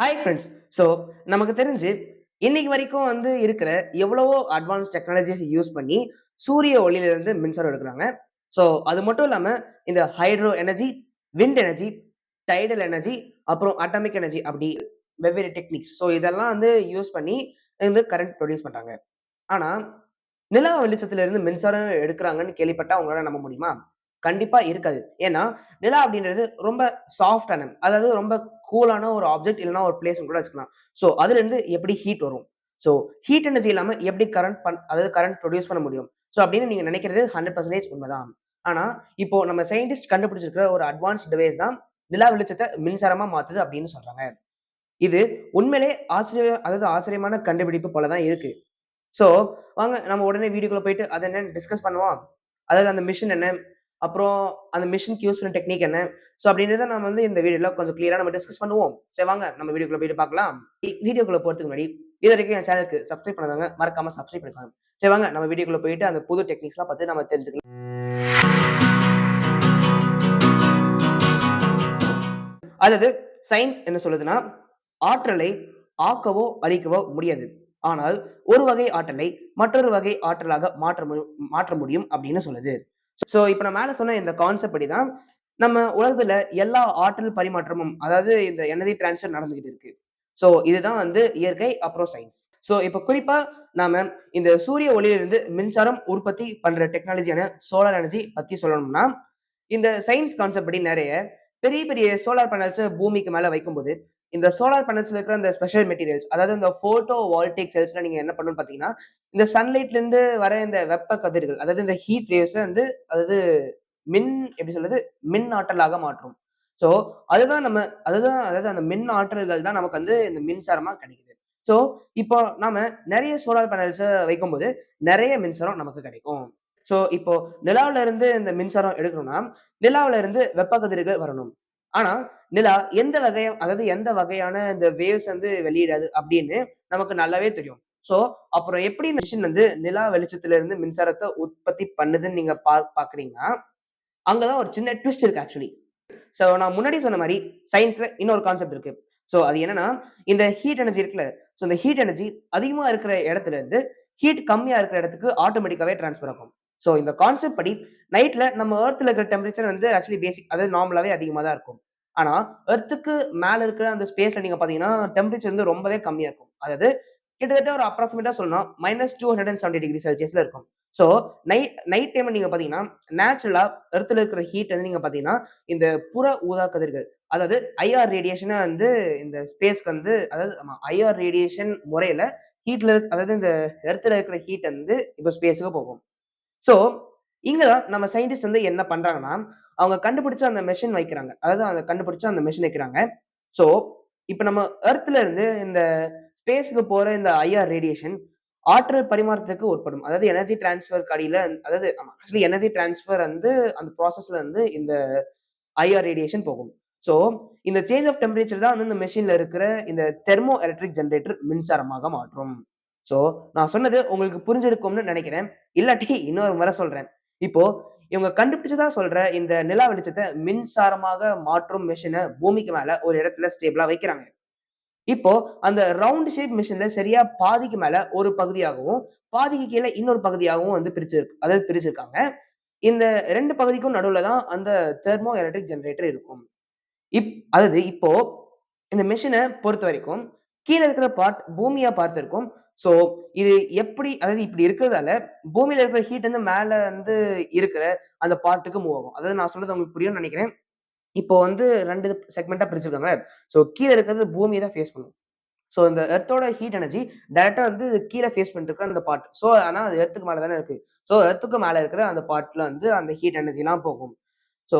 Hi friends. So நமக்கு தெரிஞ்சு இன்னைக்கு வரைக்கும் வந்து இருக்கிற எவ்வளவோ அட்வான்ஸ் டெக்னாலஜிஸ் யூஸ் பண்ணி சூரிய ஒளியிலிருந்து மின்சாரம் எடுக்கிறாங்க ஸோ அது மட்டும் இல்லாமல் இந்த hydro energy, wind energy, tidal energy, அப்புறம் அட்டாமிக் எனர்ஜி அப்படி வெவ்வேறு டெக்னிக்ஸ். ஸோ இதெல்லாம் வந்து யூஸ் பண்ணி வந்து கரண்ட் ப்ரொடியூஸ் பண்ணுறாங்க ஆனால் நிலா வெளிச்சத்திலிருந்து மின்சாரம் எடுக்கிறாங்கன்னு கேள்விப்பட்டால் அவங்களால நம்ப முடியுமா? கண்டிப்பாக இருக்காது. ஏன்னா, நிலா அப்படின்றது ரொம்ப சாஃப்ட்டான அதாவது ரொம்ப கூலான ஒரு ஆப்ஜெக்ட் இல்லைனா ஒரு பிளேஸ் கூட வச்சுக்கலாம். ஸோ அதுலேருந்து எப்படி ஹீட் வரும்? ஸோ ஹீட் எனர்ஜி இல்லாமல் எப்படி கரண்ட் பண் அதாவது கரண்ட் ப்ரொடியூஸ் பண்ண முடியும்? ஸோ அப்படின்னு நீங்கள் நினைக்கிறது ஹண்ட்ரட் பர்சன்டேஜ் உண்மைதான் ஆனால் இப்போ நம்ம சயின்டிஸ்ட் கண்டுபிடிச்சிருக்கிற ஒரு அட்வான்ஸ் டிவைஸ் தான் நிலா வெளிச்சத்தை மின்சாரமாக மாற்றுது அப்படின்னு சொல்கிறாங்க இது உண்மையிலே ஆச்சரிய அதாவது ஆச்சரியமான கண்டுபிடிப்பு போல தான் இருக்கு. ஸோ வாங்க நம்ம உடனே வீடியோக்குள்ள போயிட்டு அதை என்னன்னு டிஸ்கஸ் பண்ணுவோம். அதாவது அந்த மிஷின் என்ன? அப்புறம் அந்த மிஷினுக்கு யூஸ் பண்ண டெக்னிக் என்ன? ஸோ அப்படின்றத நம்ம வந்து இந்த வீடியோவில் கொஞ்சம் கிளியராக நம்ம டிஸ்கஸ் பண்ணுவோம். சரி வாங்க நம்ம வீடியோக்குள்ள போயிட்டு பார்க்கலாம். வீடியோக்குள்ளே வீடியோக்குள்ள முன்னாடி முன்னாடி இதுவரைக்கும் என் சேனலுக்கு சப்ஸ்கிரைப் பண்ணாங்க மறக்காம சப்ஸ்கிரைப் பண்ணிக்கோங்க. சரி வாங்க நம்ம வீடியோக்குள்ள போயிட்டு அந்த புது டெக்னிக்ஸ்லாம் பார்த்து நம்ம தெரிஞ்சுக்கலாம். அதாவது சயின்ஸ் என்ன சொல்லுதுன்னா, ஆற்றலை ஆக்கவோ, அழிக்கவோ முடியாது. ஆனால் ஒரு வகை ஆற்றலை மற்றொரு வகை ஆற்றலாக மாற்ற மாற்ற முடியும் அப்படின்னு சொல்லுது. ஸோ இப்போ நான் மேலே சொன்ன இந்த கான்செப்ட் படி தான் நம்ம உலகத்துல எல்லா ஆற்றல் பரிமாற்றமும் அதாவது இந்த எனர்ஜி டிரான்ஸ்ஃபர் நடந்துகிட்டு இருக்கு. ஸோ இதுதான் வந்து இயற்கை அப்புறம் சயின்ஸ். ஸோ இப்போ குறிப்பா நாம இந்த சூரிய ஒளியிலிருந்து மின்சாரம் உற்பத்தி பண்ற டெக்னாலஜியான சோலார் எனர்ஜி பத்தி சொல்லணும்னா, இந்த சயின்ஸ் கான்செப்ட் படி நிறைய பெரிய பெரிய சோலார் பேனல்ஸை பூமிக்கு மேல வைக்கும்போது, இந்த சோலார் பேனல்ஸ்ல இருக்கிற அந்த ஸ்பெஷல் மெட்டீரியல்ஸ் அதாவது இந்த போட்டோ வால்டிக் செல்ஸ்ல நீங்க என்ன பண்ணணும்னு பார்த்தீங்கன்னா, இந்த சன்லைட்ல இருந்து வர இந்த வெப்ப கதிர்கள் அதாவது இந்த ஹீட் வேவ்ஸ் வந்து அதாவது மின் எப்படி சொல்றது? மின் ஆற்றலாக மாற்றும். ஸோ அதுதான் நம்ம அதுதான் அதாவது அந்த மின் ஆற்றல்கள் தான் நமக்கு வந்து இந்த மின்சாரமா கிடைக்குது. ஸோ இப்போ நாம நிறைய சோலார் பேனல்ஸ வைக்கும்போது, நிறைய மின்சாரம் நமக்கு கிடைக்கும். ஸோ இப்போ நிலாவுல இருந்து இந்த மின்சாரம் எடுக்கணும்னா, நிலாவுல இருந்து வெப்ப கதிர்கள் வரணும். ஆனா, நிலா எந்த வகைய அதாவது எந்த வகையான இந்த வேவ்ஸ் வந்து வெளியிடாது அப்படின்னு நமக்கு நல்லாவே தெரியும். ஸோ அப்புறம் எப்படி இந்த மிஷின் வந்து நிலா வெளிச்சத்துல இருந்து மின்சாரத்தை உற்பத்தி பண்ணுதுன்னு நீங்க பா பாக்குறீங்கன்னா அங்கதான் ஒரு சின்ன ட்விஸ்ட் இருக்கு ஆக்சுவலி. ஸோ நான் முன்னாடி சொன்ன மாதிரி சயின்ஸ்ல இன்னொரு கான்செப்ட் இருக்கு. ஸோ அது என்னன்னா, இந்த ஹீட் எனர்ஜி இருக்குல்ல, ஸோ இந்த ஹீட் எனர்ஜி அதிகமா இருக்கிற இடத்துல இருந்து ஹீட் கம்மியா இருக்கிற இடத்துக்கு ஆட்டோமேட்டிக்காவே ட்ரான்ஸ்ஃபர் ஆகும். ஸோ இந்த கான்செப்ட் படி நைட்ல நம்ம எர்த்ல இருக்கிற டெம்பரேச்சர் வந்து ஆக்சுவலி பேசிக் அதாவது நார்மலாவே அதிகமா தான் இருக்கும். ஆனா, எர்த்துக்கு மேல இருக்கிற அந்த ஸ்பேஸ்ல நீங்க பார்த்தீங்கன்னா, டெம்பரேச்சர் வந்து ரொம்பவே கம்மியா இருக்கும். அதாவது கிட்டத்தட்ட ஒரு அப்ராக்சிமேட்டாக சொல்லணும் minus two hundred and seventy degree செல்சியஸ்ல இருக்கும். ஸோ நைட் நைட் டைம் நீங்க பார்த்தீங்கன்னா, நேச்சுரலா எர்த்தில் இருக்கிற ஹீட் வந்து நீங்க பார்த்தீங்கன்னா, இந்த புற ஊதா கதிர்கள் அதாவது ஐஆர் ரேடியேஷனை வந்து இந்த ஸ்பேஸ்க்கு வந்து அதாவது ஐஆர் ரேடியேஷன் முறையில ஹீட்ல அதாவது இந்த எர்த்தில் இருக்கிற ஹீட் வந்து இப்போ ஸ்பேஸுக்கு போகும். ஸோ இங்கே தான் நம்ம சயின்டிஸ்ட் வந்து என்ன பண்றாங்கன்னா, அவங்க கண்டுபிடிச்ச அந்த மெஷின் வைக்கிறாங்க. அதாவது அதை கண்டுபிடிச்ச அந்த மெஷின் வைக்கிறாங்க. ஸோ இப்போ நம்ம எர்த்ல இருந்து இந்த ஸ்பேஸுக்கு போற இந்த ஐஆர் ரேடியேஷன் ஆற்றல் பரிமாற்றத்துக்கு உட்படும். அதாவது எனர்ஜி டிரான்ஸ்ஃபர் கடியில அதாவது ஆக்சுவலி எனர்ஜி டிரான்ஸ்ஃபர் வந்து அந்த ப்ராசஸ்ல வந்து இந்த ஐஆர் ரேடியேஷன் போகும். ஸோ இந்த சேஞ்ச் ஆஃப் டெம்பரேச்சர் தான் வந்து இந்த மெஷின்ல இருக்கிற இந்த தெர்மோ எலக்ட்ரிக் ஜென்ரேட்டர் மின்சாரமாக மாற்றும். ஸோ நான் சொன்னது உங்களுக்கு புரிஞ்சிருக்கும்னு நினைக்கிறேன் இல்லாட்டி இன்னொரு முறை சொல்றேன். இப்போ இவங்க கண்டுபிடிச்சதா சொல்ற இந்த நிலா வெளிச்சத்தை மின்சாரமாக மாற்றும் மிஷினை பூமிக்கு மேல ஒரு இடத்துல ஸ்டேபிளா வைக்கிறாங்க. இப்போ அந்த ரவுண்ட் ஷேப் மிஷின்ல சரியா பாதிக்கு மேல ஒரு பகுதியாகவும், பாதிக்கு கீழே இன்னொரு பகுதியாகவும் வந்து பிரிச்சிருக்கு அதாவது பிரிச்சிருக்காங்க. இந்த ரெண்டு பகுதிக்கும் நடுவில் தான் அந்த தெர்மோ எலக்ட்ரிக் ஜெனரேட்டர் இருக்கும். இப் அதாவது இப்போ இந்த மிஷினை பொறுத்த வரைக்கும் கீழே இருக்கிற பார்ட் பூமியா பார்த்துருக்கும் ஸோ இது எப்படி அதாவது இப்படி இருக்கிறதால பூமியில இருக்கிற ஹீட் வந்து மேல வந்து இருக்கிற அந்த பார்ட்டுக்கு மூவ் ஆகும். அதாவது நான் சொல்றது உங்களுக்கு புரியும்னு நினைக்கிறேன் இப்போ வந்து ரெண்டு செக்மெண்ட்டாக பிரிச்சிருக்காங்க ஸோ கீழே இருக்கிறது பூமியை தான் ஃபேஸ் பண்ணும். ஸோ இந்த எர்த்தோட ஹீட் எனர்ஜி டேரெக்டாக வந்து கீழே ஃபேஸ் பண்ணிருக்கிற அந்த பார்ட். ஸோ ஆனால் அது எர்த்துக்கு மேலே தானே இருக்கு. ஸோ எர்த்துக்கு மேலே இருக்கிற அந்த பார்ட்ல வந்து அந்த ஹீட் எனர்ஜிலாம் போகும். ஸோ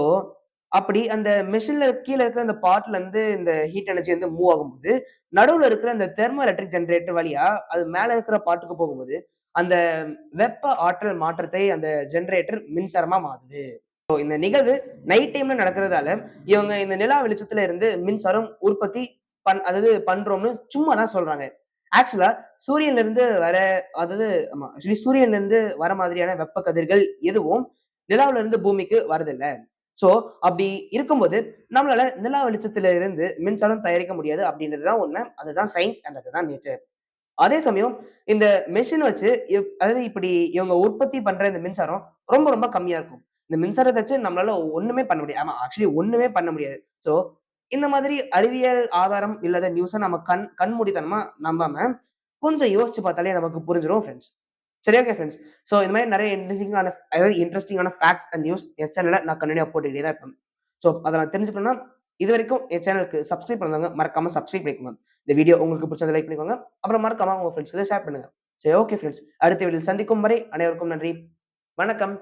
அப்படி அந்த மெஷின்ல கீழே இருக்கிற அந்த பார்ட்ல இருந்து இந்த ஹீட் எனர்ஜி வந்து மூவ் ஆகும்போது, நடுவில் இருக்கிற அந்த தெர்மோ எலக்ட்ரிக் ஜெனரேட்டர் வழியா அது மேல இருக்கிற பாட்டுக்கு போகும்போது, அந்த வெப்ப ஆற்றல் மாற்றத்தை அந்த ஜென்ரேட்டர் மின்சாரமா மாறுது ஸோ இந்த நிகழ்வு நைட் டைம்ல நடக்கிறதால, இவங்க இந்த நிலா வெளிச்சத்துல இருந்து மின்சாரம் உற்பத்தி பண் அதாவது பண்றோம்னு சும்மா தான் சொல்றாங்க. ஆக்சுவலா சூரியன்ல இருந்து வர அதாவது ஆமா ஆக்சுவலி சூரியன்ல இருந்து வர மாதிரியான வெப்ப கதிர்கள் எதுவும் நிலாவில இருந்து பூமிக்கு வரதில்ல. சோ, அப்படி இருக்கும்போது நம்மளால நிலா வெளிச்சத்துல இருந்து மின்சாரம் தயாரிக்க முடியாது அப்படின்றது தான் உண்மை. அதுதான் சயின்ஸ் அண்ட் அதுதான் நேச்சர். அதே சமயம் இந்த மெஷின் வச்சு அதாவது இப்படி இவங்க உற்பத்தி பண்ற இந்த மின்சாரம் ரொம்ப ரொம்ப கம்மியா இருக்கும். இந்த மின்சாரத்தை வச்சு நம்மளால ஒண்ணுமே பண்ண முடியாது. ஆமா ஆக்சுவலி ஒண்ணுமே பண்ண முடியாது. ஸோ இந்த மாதிரி அறிவியல் ஆதாரம் இல்லாத நியூஸை நம்ம கண் கண்மூடித்தனமா நம்பாம, கொஞ்சம் யோசிச்சு பார்த்தாலே நமக்கு புரிஞ்சிரும் ஃப்ரெண்ட்ஸ் சரி ஓகே ஃப்ரெண்ட்ஸ் ஸோ இந்த மாதிரி நிறைய இன்ட்ரெஸ்டிங்கான அதாவது இன்ட்ரெஸ்டிங்கான ஃபேக்ட்ஸ் அண்ட் நியூஸ் என் சேனலில் நான் கண்டினியூ போட்டுக்கிட்டே தான் இருப்பேன். ஸோ அதை நான் தெரிஞ்சுக்கணும்னா, இது வரைக்கும் என் சேனலுக்கு சப்ஸ்கிரைப் பண்ணுவாங்க மறக்காம சப்ஸ்கிரைப் பண்ணிக்கோங்க. இந்த வீடியோ உங்களுக்கு பிடிச்சத லைக் பண்ணிக்கோங்க. அப்புறம் மறக்காம உங்க ஃப்ரெண்ட்ஸ்க்கு ஷேர் பண்ணுங்க. சரி ஓகே ஃப்ரெண்ட்ஸ் அடுத்த வீடியோ சந்திக்கும் வரை அனைவருக்கும் நன்றி. வணக்கம்.